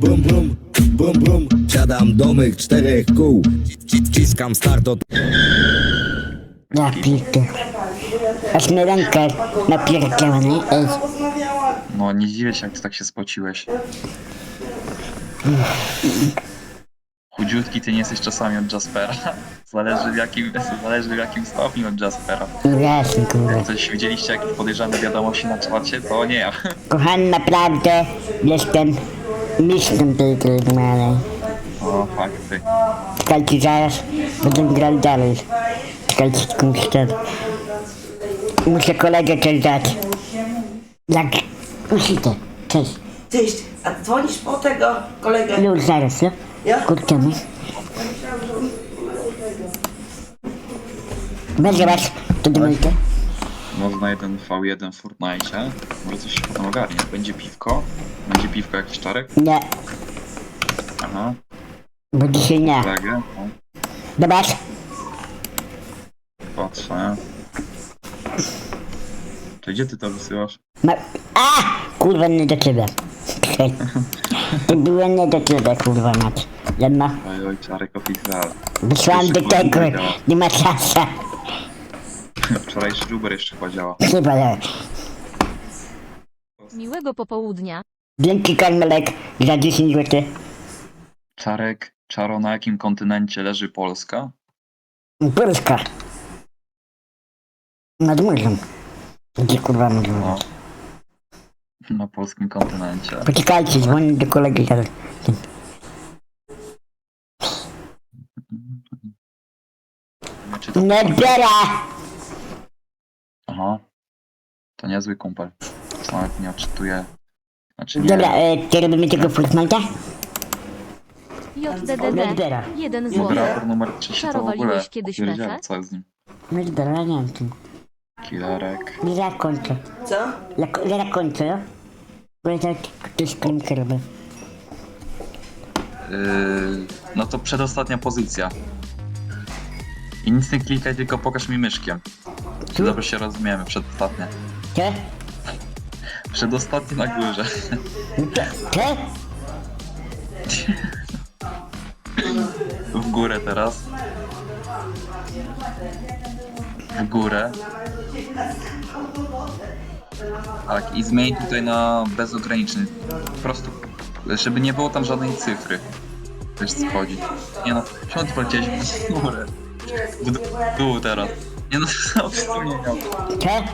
Bum bum, bum bum Siadam do mych czterech kół Ci- Ciskam start od Ja pierdolę. Aż mi rękę napierdziała, nie? Ej, No nie dziwię się, jak ty tak się spociłeś. Chudziutki ty nie jesteś czasami od Jaspera. Zależy w jakim, zależy w jakim stopniu od Jaspera. no jasne, kurwa. Jak coś widzieliście, jakieś podejrzane wiadomości na czacie, to nie ja. Kochany, naprawdę jestem mistrzem tej gry, no ale... O, fakty. Czekajcie, zaraz będę grał dalej. Czekajcie, szczerze. Muszę kolegę też dać. Jak... Musicie. Cześć. Cześć, a dzwonisz po tego kolegę? Już zaraz, no? Ja? Kurczamy. Będzie was, to domyjcie. Można jeden V1 w Fortnite. Może coś się potem ogarnie. Będzie piwko. Będzie piwko jakiś czarek. Nie, Aha. bo dzisiaj nie. Legę. O, Dobra, patrzę. To gdzie ty to wysyłasz? ma... A! Kurwa, nie do ciebie. To było nie do ciebie, kurwa mać. Jedna. Oj, oj, czarek oficjalny. Wysłałem do tego, nie ma czasu. Wczorajszy Uber jeszcze chyba działa. Chyba nie. Miłego popołudnia. Dzięki Karmelek za 10 zł. Czarek, Czaro, na jakim kontynencie leży Polska? Polska. Nad morzem. Gdzie kurwa No. Na polskim kontynencie. Poczekajcie, dzwonię do kolegi zaraz. Czy to... Nie odbiera! To niezły kumpel. Co nawet nie odczytuje. Znaczy nie. Dobra, e, czy robimy tego Fortnite'a? Nie JDDD. odbiera. 1 zł. Moderator numer 3 to w ogóle kiedyś pierdziela, mecze? co z nim. Nie odbiera, ja nie wiem czym. Killerek. Nie zakończę. Co? Ja zakończę, no? Bo ja tak ktoś klinkę robię. Yy, no to przedostatnia pozycja. I nic nie klikaj, tylko pokaż mi myszkiem. Czy dobrze się rozumiemy, przedostatnia. Co? Przedostatnia na górze. To, co? W górę teraz. W górę. Tak, i zmień tutaj na bezograniczny. Po prostu, żeby nie było tam żadnej cyfry. Wiesz co chodzi. Nie no, czemu ty poleciałeś w górę? W dół teraz. Nie no, nie miał? Co?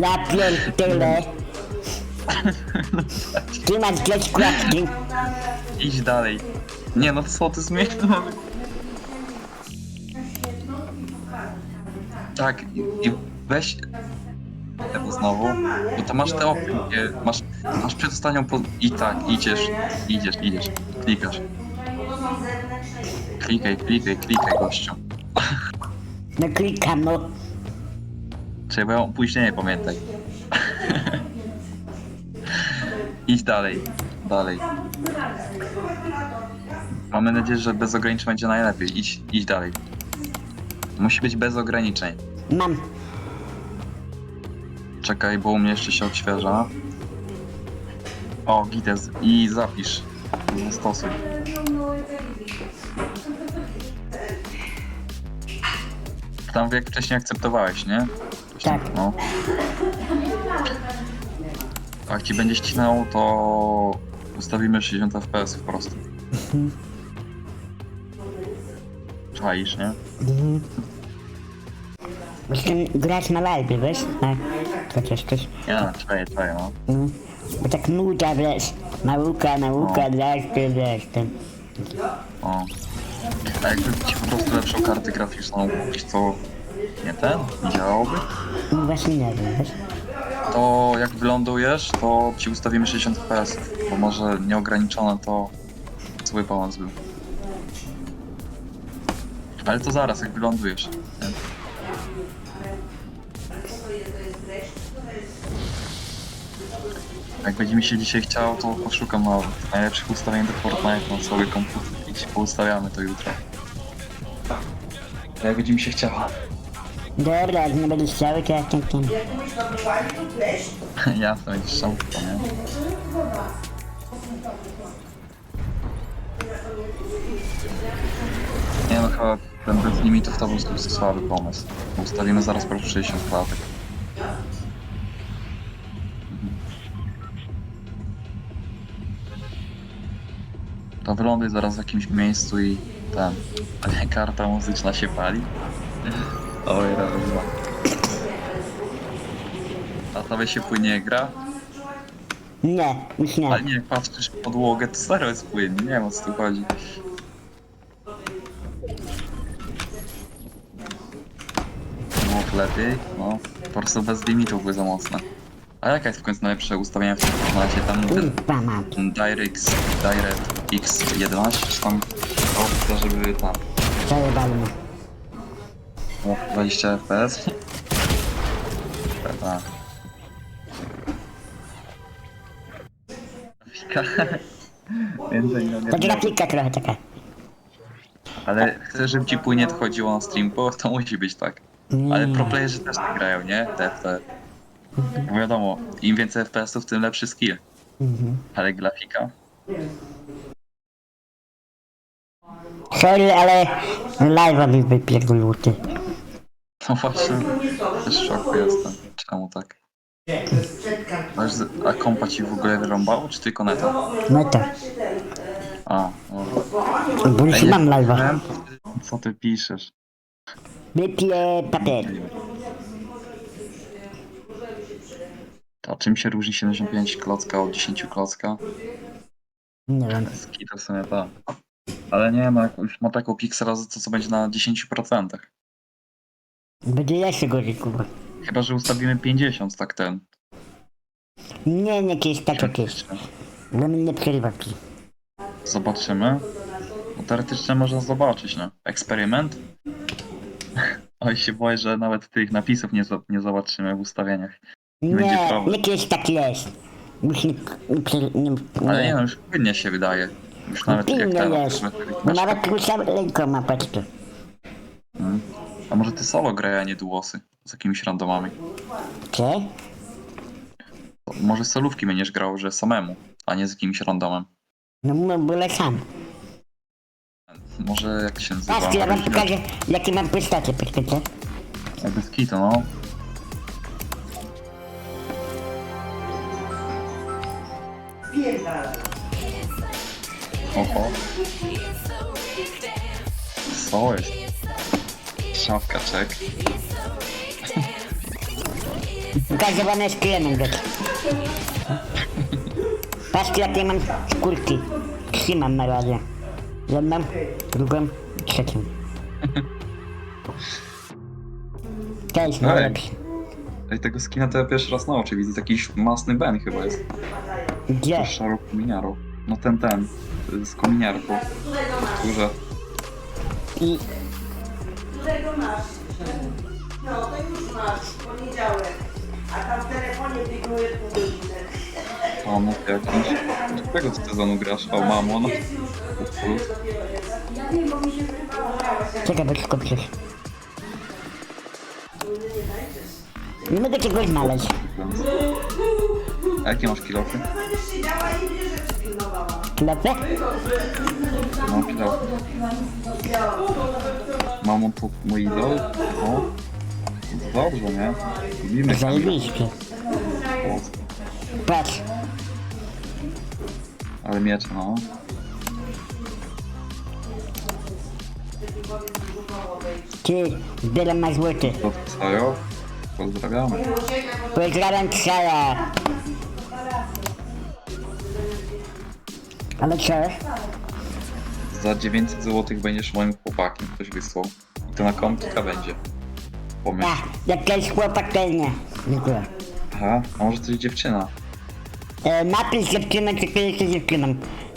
Ja pierdolę. Ty masz dwie składki. Idź dalej. Nie no, co ty zmień? Tak, i, i weź tego znowu, bo to masz te opcje, masz, masz przedostatnią po... i tak, idziesz, idziesz, idziesz, klikasz. Klikaj, klikaj, klikaj gościu. No klikam, no. Ja mam opóźnienie, pamiętaj. Idź dalej, dalej. Mamy nadzieję, że bez ograniczeń będzie najlepiej. Idź, idź dalej. Musi być bez ograniczeń. Mam. Czekaj, bo u mnie jeszcze się odświeża. O, gites. I zapisz. Zastosuj. Tam jak wcześniej akceptowałeś, nie? Tak. No. A Jak ci będzie ścinało, to ustawimy 60 fps po prostu. Czaisz, nie? Bo chcę grać na live, wiesz? Tak. Chociaż coś. Ja, czaję, czaję, no. No. Bo tak nuda, wiesz. Nauka, nauka, wiesz, wiesz, ty. O. A jakby ci po prostu lepszą kartę graficzną kupić, to nie ten, nie działałoby, No właśnie nie wiem, wiesz? to jak wylądujesz, to ci ustawimy 60 fps, bo może nieograniczone to zły balans był. Ale to zaraz, jak wylądujesz. nie? Jak będzie mi się dzisiaj chciało, to poszukam na najlepszych ustawień do Fortnite na cały komputer i ci poustawiamy to jutro. Jak będzie mi się chciało. Dobra, jak nie będziesz chciały, to ja tam, tam. Jasne, będziesz szampo, nie? Nie no, chyba ten bez limitów to był słaby pomysł. Ustawimy zaraz po 60 klatek. To wyląduj zaraz w jakimś miejscu i nie, karta muzyczna się pali. Oj, rozumiem. A tobie się płynie gra? Nie, już nie. Ale nie, jak patrzysz w podłogę, to serio jest płynnie, nie wiem o co tu chodzi. No lepiej, no. Po prostu bez limitów były za mocne. A jaka jest w końcu najlepsze ustawienie w tym formacie? Tam Kurwa mać. DirectX, DirectX 11, czy tam opcja, żeby tam Zajebali mnie. o, 20 FPS? Tak. Więcej no nie To było. grafika trochę taka. Ale chcesz, żeby ci płynie chodziło na stream, bo to musi być tak. Ale pro playerzy też tak grają, nie? Te, te. Bo wiadomo, im więcej FPS-ów, tym lepszy skill. Mhm. Ale grafika? Sorry, ale live'a mi wypierdolił ty. No właśnie, też w szoku jestem. Czemu tak? Masz, z- a kompa ci w ogóle wyrąbało, czy tylko neta? No to. A, no. Bo już mam live'a. Co ty piszesz? Wypiję papier. To czym się różni 75 klocka od 10 klocka? Nie wiem. Ski to w sumie to. Ale nie no, jak już ma taką piksela, to co będzie na 10%. Będzie jeszcze gorzej, kurwa. Chyba, że ustawimy 50, tak ten. Nie, nie kiedyś tak jak jest. Bo mnie nie przerywa pi. Zobaczymy. No, teoretycznie można zobaczyć, no. Eksperyment? Oj, się boję, że nawet tych napisów nie, zo- nie zobaczymy w ustawieniach. Będzie Nie, problem. nie kiedyś tak jest. Już nie, nie, nie, Ale nie no, już płynnie się wydaje. Już nawet jak Pilno ten... jest. Nawet rusza ręką ma patrz tu. Mm. A może ty solo graj, a nie duosy? Z jakimiś randomami. Co? Może solówki będziesz grał, że samemu, a nie z jakimś randomem. No bo byle sam. Może jak się nazywa? Patrz, ja wam pokażę, jakie mam postacie, poczekajcie. Bez kitu, no. Pierdala. Oho. Co jest? Szafka, czek. Pokażę wam jeszcze jedną rzecz. Patrzcie, jakie mam skórki. Trzy mam na razie. Jedną, drugą, trzecią. To jest najlepsze. Ej, tego skina to ja pierwszy raz na oczy widzę. Jakiś masny Ben chyba jest. Gdzie? Szaro kominiarą. No ten, ten. Z kominiarką. Kurze. I Którego masz? No, to już masz, w poniedziałek. A tam w telefonie bieguje pół godziny. Mamo jakiś. Którego ty sezonu grasz? O, mamo, no. Plus. czekaj, bo tylko przecież. Nie mogę czegoś znaleźć. A jakie masz kilofy? Klepę? No, kilofy. Mamo, to mój idol? O. To dobrze, nie? Lubimy. Zajebiście. O, Patrz, Ale miecze, no. ty zbieram na złoty. To. Pozdrawiamy. Pozdrawiam Ksaja. Ale co? Za 900 zł będziesz moim chłopakiem, ktoś wysłał. I to na komputer będzie. Pomyśl. Ja, jakiś chłopak pewnie. Dziękuję. Aha, a może to jest dziewczyna? E, napisz dziewczynę, czy ty jesteś dziewczyną.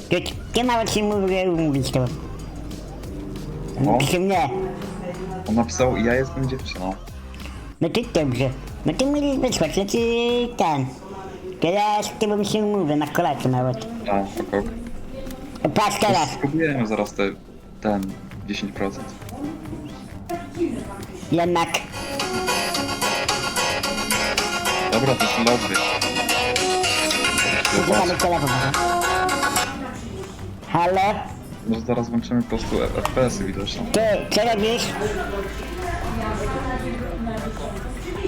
To ty nawet się mówi, że umówić to. O, Napisze mnie. on napisał, ja jestem dziewczyną. No ty dobrze. No ty musisz wysłać, no ty ten. To ja z tobą się umówię na kolację nawet. A, ok. Patrz teraz. Spróbujemy zaraz te, ten 10%. Jednak. Dobra, to jest dobry. Zbieramy telefon. Halo? Może zaraz włączymy po prostu FPS-y widoczne. Ty, co robisz?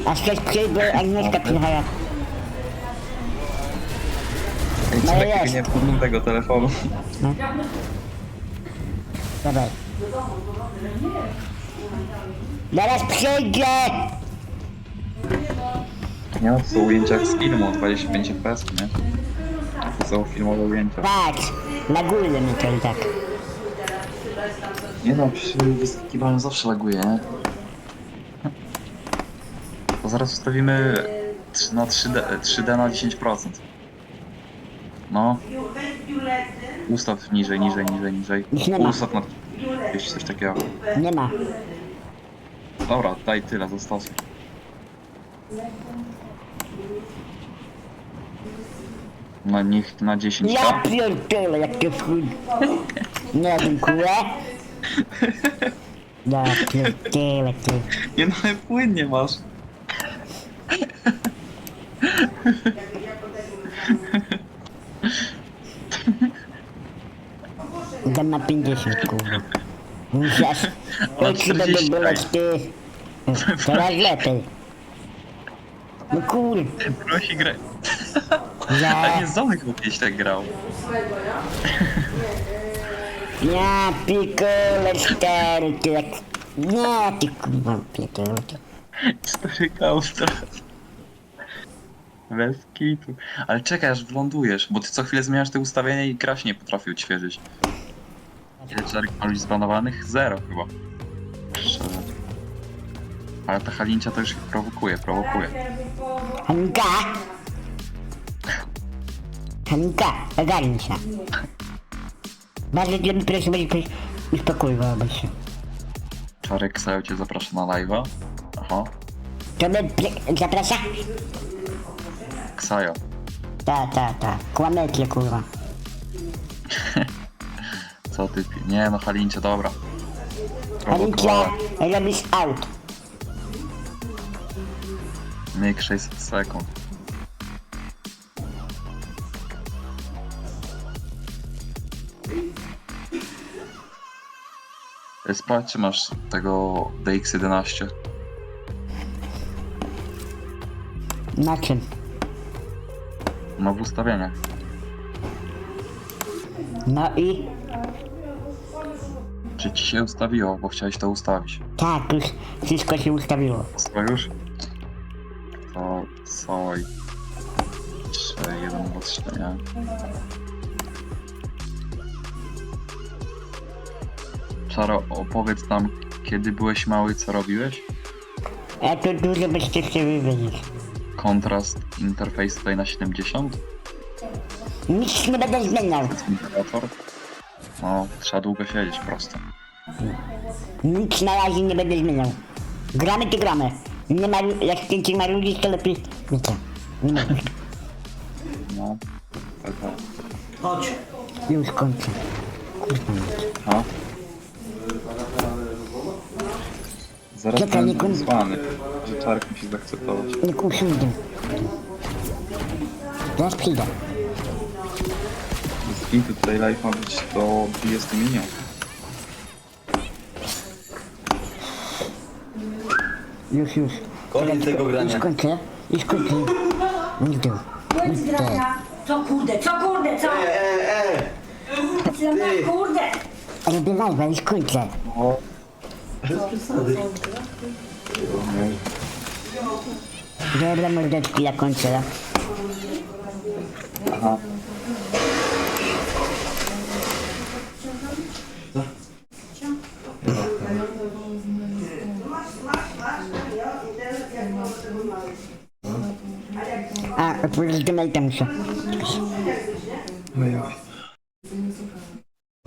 A chcesz przyjść, bo Agnieszka przyjechała. Ej, No czekaj, jest. nie wpływ tego telefonu. Dawaj. Zaraz przyjdzie! Nie no, to są ujęcia jak z filmu, 25 FPS, nie? To są filmowe ujęcia. Patrz, górę mi to i tak. Nie no, przy wyskakiwaniu zawsze laguje, nie? To zaraz ustawimy na 3D, 3D na 10%. No, ustaw niżej, niżej, niżej, niżej. Już nie ma. Ustaw na... Jeśli coś takiego. Nie ma. Dobra, daj tyle, zastosuj. Na nich na 10, Ja tak? pierdolę, jak to wchodzi. Nie, dziękuję. Ja pierdolę, ty. Nie no, ale płynnie masz. Dam na 50, kurwa. Musisz. Oczy będą 40 boleć, ty. Teraz lepiej. No kur... Prosi grę. A Ja... nie Zomek bo kiedyś tak grał. Ja pikole stary, ty jak... Nie, ty kurwa pierdolę. 4K ustaw. Bez kitu. Ale czekaj, aż wlądujesz, bo ty co chwilę zmieniasz te ustawienia i się nie potrafi odświeżyć. Ile ludzi zbanowanych? Zero chyba. Szczerze. Ale ta Halincia to już ich prowokuje, prowokuje. Hanika! Hanika, ogarnij się. Bardzo dla mnie proszę, będzie proszę... Uspokój się. Czarek Sajo cię zaprasza na live'a. Aha. To mnie pie- zaprasza? Ksajo. Ta, ta, ta. Kłamecie, kurwa. Co ty? Nie no, Halincia, dobra. Hanika, Prowokowałem. robisz out. Myk 600 sekund. Sprawdź, czy masz tego DX11. Na czym? No w ustawieniach. No i... Czy ci się ustawiło, bo chciałeś to ustawić? Tak, już wszystko się ustawiło. Co już? To soj. 3, 1, 2, 3, nie? Czaro, opowiedz nam, kiedy byłeś mały, co robiłeś? A to dużo byście chcieli wiedzieć. Kontrast, interfejs tutaj na 70? Nic nie będę zmieniał. Imperator? No, trzeba długo siedzieć prosto. Nic na razie nie będę zmieniał. Gramy to gramy. Nie ma, jak chcecie ma ludzi, to lepiej... Wiecie, nie ma. No, tak, tak. chodź. Już kończę. Kurwa. A? Zaraz Czekaj, nie będę złany, że Czarek musi zaakceptować. Nie usiądę. Zaraz przyjdę. Skin tutaj live ma być do 20 minut. Już, już. Koniec tego grania. Już kończę. Już kończę. Nie dół. Koniec grania. Co kurde, co kurde, co? Co kurde? Robię live'a, już kończę. Dobra mordeczki, ja kończę. Aha. Otworzyć donate'a muszę.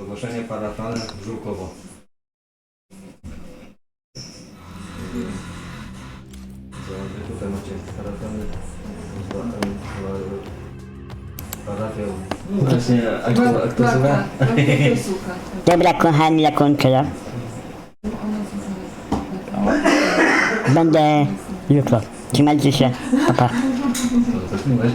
Ogłoszenie parafialne Żółkowo. Zobaczcie, tutaj macie parafialny parafial. Właśnie aktualizowa. Dobra, kochani, ja kończę. Ja. Będę jutro. Trzymajcie się. Pa, pa. Co, coś mówisz?